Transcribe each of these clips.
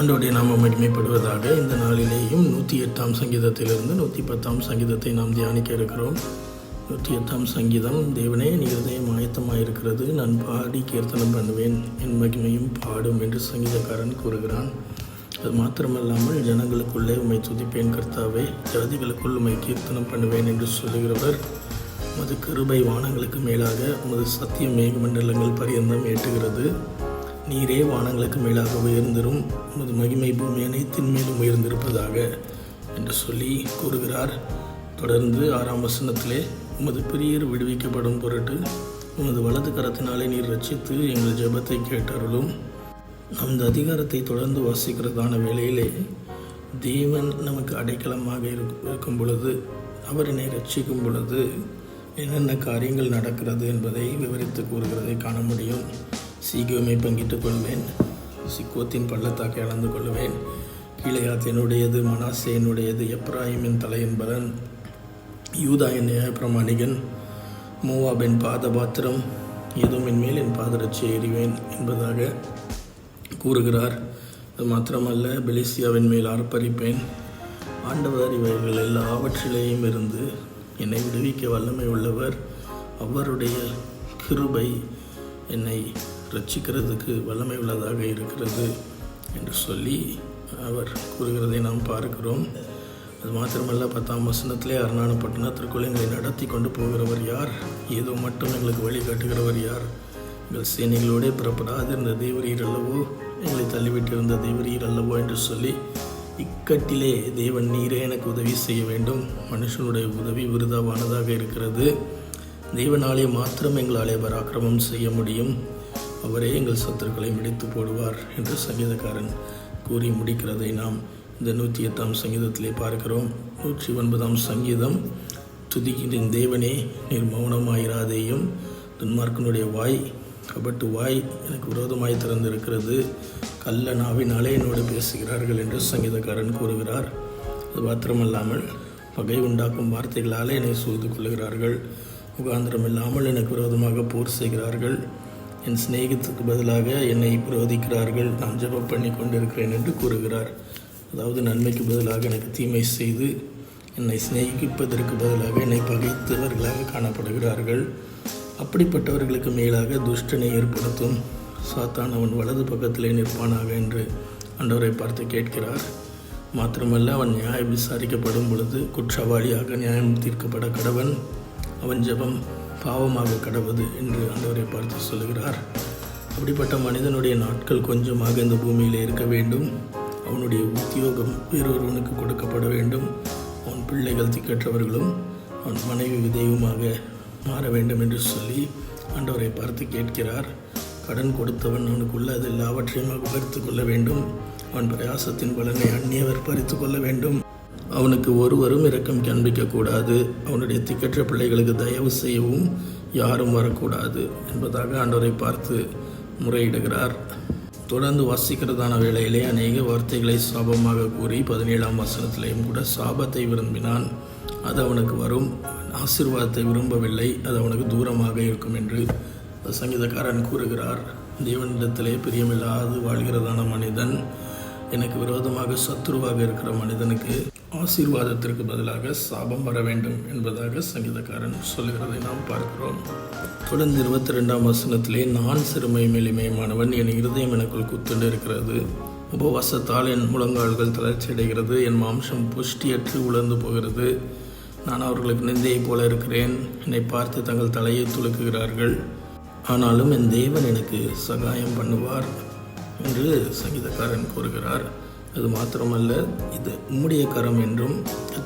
அன்றோடைய நாம மகிமைப்படுவதாக இந்த நாளிலேயும் நூற்றி எட்டாம் சங்கீதத்திலிருந்து நூற்றி பத்தாம் சங்கீதத்தை நாம் தியானிக்க இருக்கிறோம். நூற்றி எட்டாம் சங்கீதம் தேவனே நீ ஆயத்தமாக இருக்கிறது நான் பாடி கீர்த்தனம் பண்ணுவேன் என் மகிமையும் பாடும் என்று சங்கீதக்காரன் கூறுகிறான். அது மாத்திரமல்லாமல் ஜனங்களுக்குள்ளே உம்மை துதிப்பேன் கர்த்தாவே ஜாதிகளுக்குள் உம்மை கீர்த்தனம் பண்ணுவேன் என்று சொல்லுகிறவர் உமது கிருபை வானங்களுக்கு மேலாக உமது சத்திய மேகமண்டலங்கள் பரியந்தம் ஏற்றுகிறது. நீரே வானங்களுக்கு மேலாக உயர்ந்திரும். உமது மகிமை பூமி அனைத்தின் மேலும் உயர்ந்திருப்பதாக என்று சொல்லி கூறுகிறார். தொடர்ந்து ஆறாம் வசனத்திலே உமது பிரியர் விடுவிக்கப்படும் பொருட்டு உமது வலது கரத்தினாலே நீர் ரட்சித்து எங்கள் ஜெபத்தை கேட்டருளும். நமது அதிகாரத்தை தொடர்ந்து வாசிக்கிறதான வேளையிலே தேவன் நமக்கு அடைக்கலமாக இருக்- இருக்கும் பொழுது அவர் என்னை ரட்சிக்கும் பொழுது என்னென்ன காரியங்கள் நடக்கிறது என்பதை விவரித்து கூறுகிறதை காண முடியும். சீக்கிரமே பங்கிட்டுக் கொள்வேன். சிக்கோத்தின் பள்ளத்தாக்கை அளந்து கொள்வேன். கீழையாத் என்னுடையது மனாசே என்னுடையது எப்ராஹிமின் தலையன்பதன் யூதா என் நியாயப்பிரமாணிகன் மூவாபின் பாதபாத்திரம். எதுவும் மேல் என் பாதரட்சியை எறிவேன் என்பதாக கூறுகிறார். அது மாத்திரமல்ல பெலிசியாவின் மேல் ஆர்ப்பரிப்பேன். ஆண்டவர் இவைகள் எல்லாவற்றிலேயும் இருந்து என்னை விடுவிக்க வல்லமை உள்ளவர். அவருடைய கிருபை என்னை ரட்சிக்கிறதுக்கு வல்லமை உள்ளதாக இருக்கிறது என்று சொல்லி அவர் கூறுகிறதை நாம் பார்க்கிறோம். அது மாத்திரமல்ல பத்தாம் வசனத்திலே அருணான பட்டணத்திற்குள் எங்களை நடத்தி கொண்டு போகிறவர் யார்? ஏதோ மட்டும் எங்களுக்கு வழிகாட்டுகிறவர் யார்? எங்கள் சேனைகளோடே புறப்படாதிருந்த தேவரீர் அல்லவோ? எங்களை தள்ளிவிட்டிருந்த தேவரீர் அல்லவோ? என்று சொல்லி இக்கட்டிலே தேவன் நீரே எனக்கு உதவி செய்ய வேண்டும். மனுஷனுடைய உதவி விருதாவானதாக இருக்கிறது. தேவனாலே மாத்திரம் எங்களாலே பராக்கிரமம் செய்ய முடியும். அவரே எங்கள் சத்துருக்களை மிடித்து போடுவார் என்று சங்கீதக்காரன் கூறி முடிக்கிறதை நாம் இந்த நூற்றி எட்டாம் சங்கீதத்திலே பார்க்கிறோம். நூற்றி ஒன்பதாம் சங்கீதம் துதிக்கின்ற தேவனே நீர் மௌனமாயிராதேயும் துன்மார்க்கனுடைய வாய் கபட்டு வாய் எனக்கு விரோதமாய் திறந்திருக்கிறது. கள்ள நாவினாலே என்னோடு பேசுகிறார்கள் என்று சங்கீதக்காரன் கூறுகிறார். அது மாத்திரமல்லாமல் பகை உண்டாக்கும் வார்த்தைகளாலே என்னை சூழ்ந்து கொள்கிறார்கள் முகாந்திரம் இல்லாமல் எனக்கு விரோதமாக போர் செய்கிறார்கள். என் சிநேகத்துக்கு பதிலாக என்னை பிரோதிக்கிறார்கள் நான் ஜெபம் பண்ணி கொண்டிருக்கிறேன் என்று கூறுகிறார். அதாவது நன்மைக்கு பதிலாக எனக்கு தீமை செய்து என்னை சிநேகிப்பதற்கு பதிலாக என்னை பகைத்தவர்களாக காணப்படுகிறார்கள். அப்படிப்பட்டவர்களுக்கு மேலாக துஷ்டனை ஏற்படுத்தும். சாத்தான் அவன் வலது பக்கத்திலே நிற்பானாக என்று அண்டவரை பார்த்து கேட்கிறார். மாத்திரமல்ல அவன் நியாயம் விசாரிக்கப்படும் பொழுது குற்றவாளியாக நியாயம் தீர்க்கப்பட கடவன். அவன் ஜெபம் பாவமாக கடவது என்று ஆண்டவரை பார்த்து சொல்லுகிறார். அப்படிப்பட்ட மனிதனுடைய நாட்கள் கொஞ்சமாக இந்த பூமியில் இருக்க வேண்டும். அவனுடைய உத்தியோகம் வேறொருவனுக்கு கொடுக்கப்பட வேண்டும். அவன் பிள்ளைகள் திக்கற்றவர்களும் அவன் மனைவி விதேயமாக மாற வேண்டும் என்று சொல்லி ஆண்டவரை பார்த்து கேட்கிறார். கடன் கொடுத்தவன் அவனுக்குள்ள அது எல்லாவற்றையும் அபகரித்து கொள்ள வேண்டும். அவன் பிரயாசத்தின் பலனை அந்நியவர் பறித்து கொள்ள வேண்டும். அவனுக்கு ஒருவரும் இரக்கம் காண்பிக்கக்கூடாது அவனுடைய திக்கற்ற பிள்ளைகளுக்கு தயவு செய்யவும் யாரும் வரக்கூடாது என்பதாக ஆண்டவரை பார்த்து முறையிடுகிறார். தொடர்ந்து வாசிக்கிறதான வேளையிலே அநேக வார்த்தைகளை சாபமாக கூறி பதினேழாம் வசனத்திலேயும் கூட சாபத்தை விரும்பினான். அது அவனுக்கு வரும். ஆசீர்வாதத்தை விரும்பவில்லை. அது அவனுக்கு தூரமாக இருக்கும் என்று சங்கீதக்காரன் கூறுகிறார். தேவனிடத்திலே பிரியமில்லாது வாழ்கிறதான மனிதன் எனக்கு விரோதமாக சத்ருவாக இருக்கிற மனிதனுக்கு ஆசீர்வாதத்திற்கு பதிலாக சாபம் வர வேண்டும் என்பதாக சங்கீதக்காரன் சொல்கிறதை நாம் பார்க்கிறோம். தொடர்ந்து இருபத்தி ரெண்டாம் வசனத்திலே நான் சிறுமை மேலிமையமானவன் என் இருதயம் எனக்குள் குத்துண்டு இருக்கிறது. உபவாசத்தால் என் முழங்கால்கள் தளர்ச்சி அடைகிறது. என் மாம்சம் புஷ்டியற்று உலர்ந்து போகிறது. நான் அவர்களுக்கு நிந்தையைப் போல இருக்கிறேன். என்னை பார்த்து தங்கள் தலையை துலுக்குகிறார்கள் ஆனாலும் என் தேவன் எனக்கு சகாயம் பண்ணுவார் என்று சங்கீதக்காரன் கூறுகிறார். அது மாத்திரமல்ல இது உம்முடைய கரம் என்றும்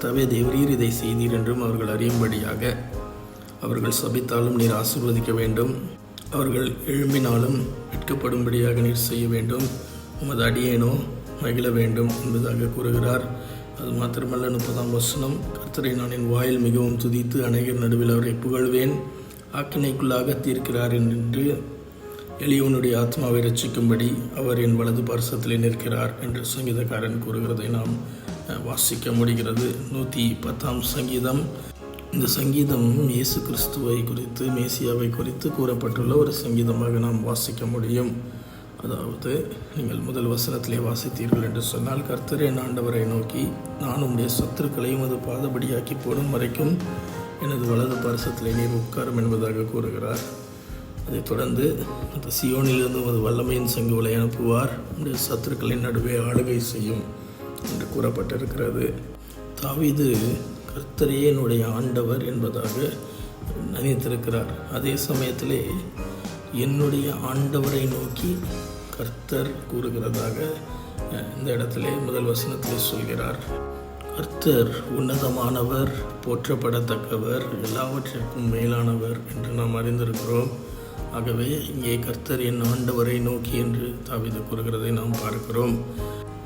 தவே தேவரீர் இதை செய்தீர் என்றும் அவர்கள் அறியும்படியாக அவர்கள் சபித்தாலும் நீர் ஆசிர்வதிக்க வேண்டும். அவர்கள் எழும்பினாலும் வெட்கப்படும்படியாக நீர் செய்ய வேண்டும். உமது அடியேனோ மகிழ வேண்டும் என்பதாக கூறுகிறார். அது மாத்திரமல்ல முப்பதாம் வசனம் கர்த்தரை நான் என் வாயில் மிகவும் துதித்து அநேகர் நடுவில் அவரை புகழ்வேன். ஆக்கினைக்குள்ளாக தீர்க்கிறார் என்று எளியவனுடைய ஆத்மாவை ரட்சிக்கும்படி அவர் என் வலது பார்சத்திலே நிற்கிறார் என்று சங்கீதக்காரன் கூறுகிறதை நாம் வாசிக்க முடிகிறது. நூற்றி பத்தாம் சங்கீதம். இந்த சங்கீதம் இயேசு கிறிஸ்துவை குறித்து மேசியாவை குறித்து கூறப்பட்டுள்ள ஒரு சங்கீதமாக நாம் வாசிக்க முடியும். அதாவது நீங்கள் முதல் வசனத்திலே வாசித்தீர்கள் என்று சொன்னால் கர்த்தர் என் ஆண்டவரை நோக்கி நான் உம்முடைய சத்துருக்களையும் அது பாதபடியாக்கி போடும் வரைக்கும் எனது வலது பரிசத்திலே நீர் உட்காரும் என்பதாக கூறுகிறார். அதைத் தொடர்ந்து அந்த சியோனிலிருந்து ஒரு வல்லமையின் சங்குகளை அனுப்புவார். உம்முடைய சத்துருக்களின் நடுவே ஆளுகை செய்யும் என்று கூறப்பட்டிருக்கிறது. தாவிது கர்த்தரையே என்னுடைய ஆண்டவர் என்பதாக நினைத்திருக்கிறார். அதே சமயத்திலே என்னுடைய ஆண்டவரை நோக்கி கர்த்தர் கூறுகிறதாக இந்த இடத்திலே முதல் வசனத்திலே சொல்கிறார். கர்த்தர் உன்னதமானவர் போற்றப்படத்தக்கவர் எல்லாவற்றிற்கும் மேலானவர் என்று நாம் அறிந்திருக்கிறோம். ஆகவே இங்கே கர்த்தர் என் ஆண்டவரை நோக்கி என்று தாவிது கூறுகிறதை நாம் பார்க்கிறோம்.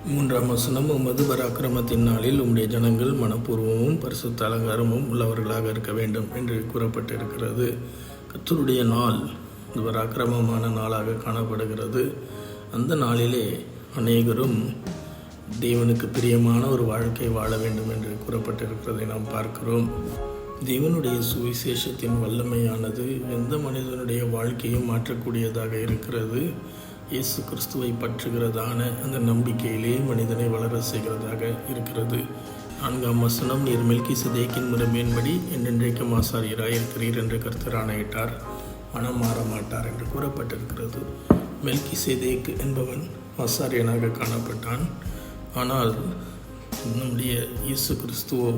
மூன்றாம் வசனம் உமது பராக்கிரமத்தின் நாளில் உம்முடைய ஜனங்கள் மனப்பூர்வமும் பரிசுத்த அலங்காரமும் உள்ளவர்களாக இருக்க வேண்டும் என்று கூறப்பட்டிருக்கிறது. கர்த்தருடைய நாள் இந்த பராக்கிரமமான நாளாக காணப்படுகிறது. அந்த நாளிலே அநேகரும் தேவனுக்கு பிரியமான ஒரு வாழ்க்கை வாழ வேண்டும் என்று கூறப்பட்டிருக்கிறதை நாம் பார்க்கிறோம். தேவனுடைய சுவிசேஷத்தின் வல்லமையானது எந்த மனிதனுடைய வாழ்க்கையும் மாற்றக்கூடியதாக இருக்கிறது? இயேசு கிறிஸ்துவை பற்றுகிறதான அந்த நம்பிக்கையிலே மனிதனை வளர செய்கிறதாக இருக்கிறது. நான்காம் வசனம் நீர் மெல்கி சதேக்கின் முறைமையின்படி என்றென்றைக்கும் ஆசாரியராக இருக்கிறீர் என்று கர்த்தர் ஆணையிட்டார். மனம் மாற மாட்டார் என்று கூறப்பட்டிருக்கிறது. மெல்கி சேதேக் என்பவன் ஆசாரியனாக காணப்பட்டான். ஆனால் நம்முடைய இயேசு கிறிஸ்துவோ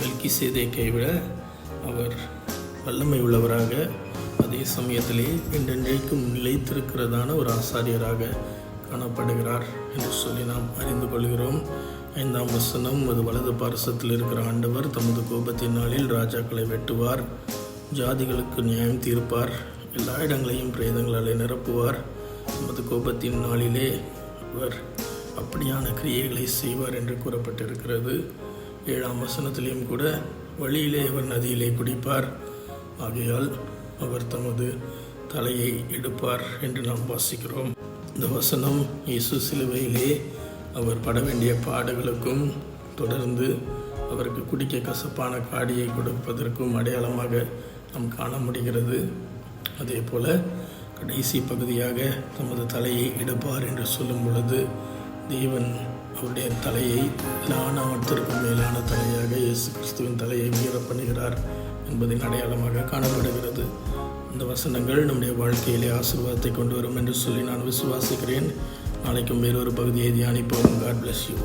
வெல்கி சேதேக்கை விட அவர் வல்லமை உள்ளவராக அதே சமயத்திலே என்றென்றைக்கும் நிலைத்திருக்கிறதான ஒரு ஆசாரியராக காணப்படுகிறார் என்று சொல்லி நாம் அறிந்து கொள்கிறோம். ஐந்தாம் வசனம் அது வலது பாரசத்தில் இருக்கிற ஆண்டவர் தமது கோபத்தின் நாளில் ராஜாக்களை வெட்டுவார் ஜாதிகளுக்கு நியாயம் தீர்ப்பார் எல்லா இடங்களையும் பிரேதங்களாலே நிரப்புவார். தமது கோபத்தின் நாளிலே அவர் அப்படியான கிரியைகளை செய்வார் என்று கூறப்பட்டிருக்கிறது. ஏழாம் வசனத்திலேயும் கூட வழியிலே அவர் நதியிலே குடிப்பார். ஆகையால் அவர் தமது தலையை எடுப்பார் என்று நாம் வாசிக்கிறோம். இந்த வசனம் இயேசு சிலுவையிலே அவர் பட வேண்டிய பாடுகளுக்கும் தொடர்ந்து அவருக்கு குடிக்க கசப்பான காடியை கொடுப்பதற்கும் அடையாளமாக நாம் காண முடிகிறது. அதே போல கடைசி பகுதியாக தமது தலையை எடுப்பார் என்று சொல்லும் பொழுது தேவன் அவருடைய தலையை எல்லாவற்றிற்கும் மேலான தலையாக இயேசு கிறிஸ்துவின் தலையை உயர பண்ணுகிறார் என்பதின் அடையாளமாக காணப்படுகிறது. இந்த வசனங்கள் நம்முடைய வாழ்க்கையிலே ஆசீர்வாதத்தை கொண்டு வரும் என்று சொல்லி நான் விசுவாசிக்கிறேன். நாளைக்கும் வேறொரு பகுதியை தியானிப்போம். God bless you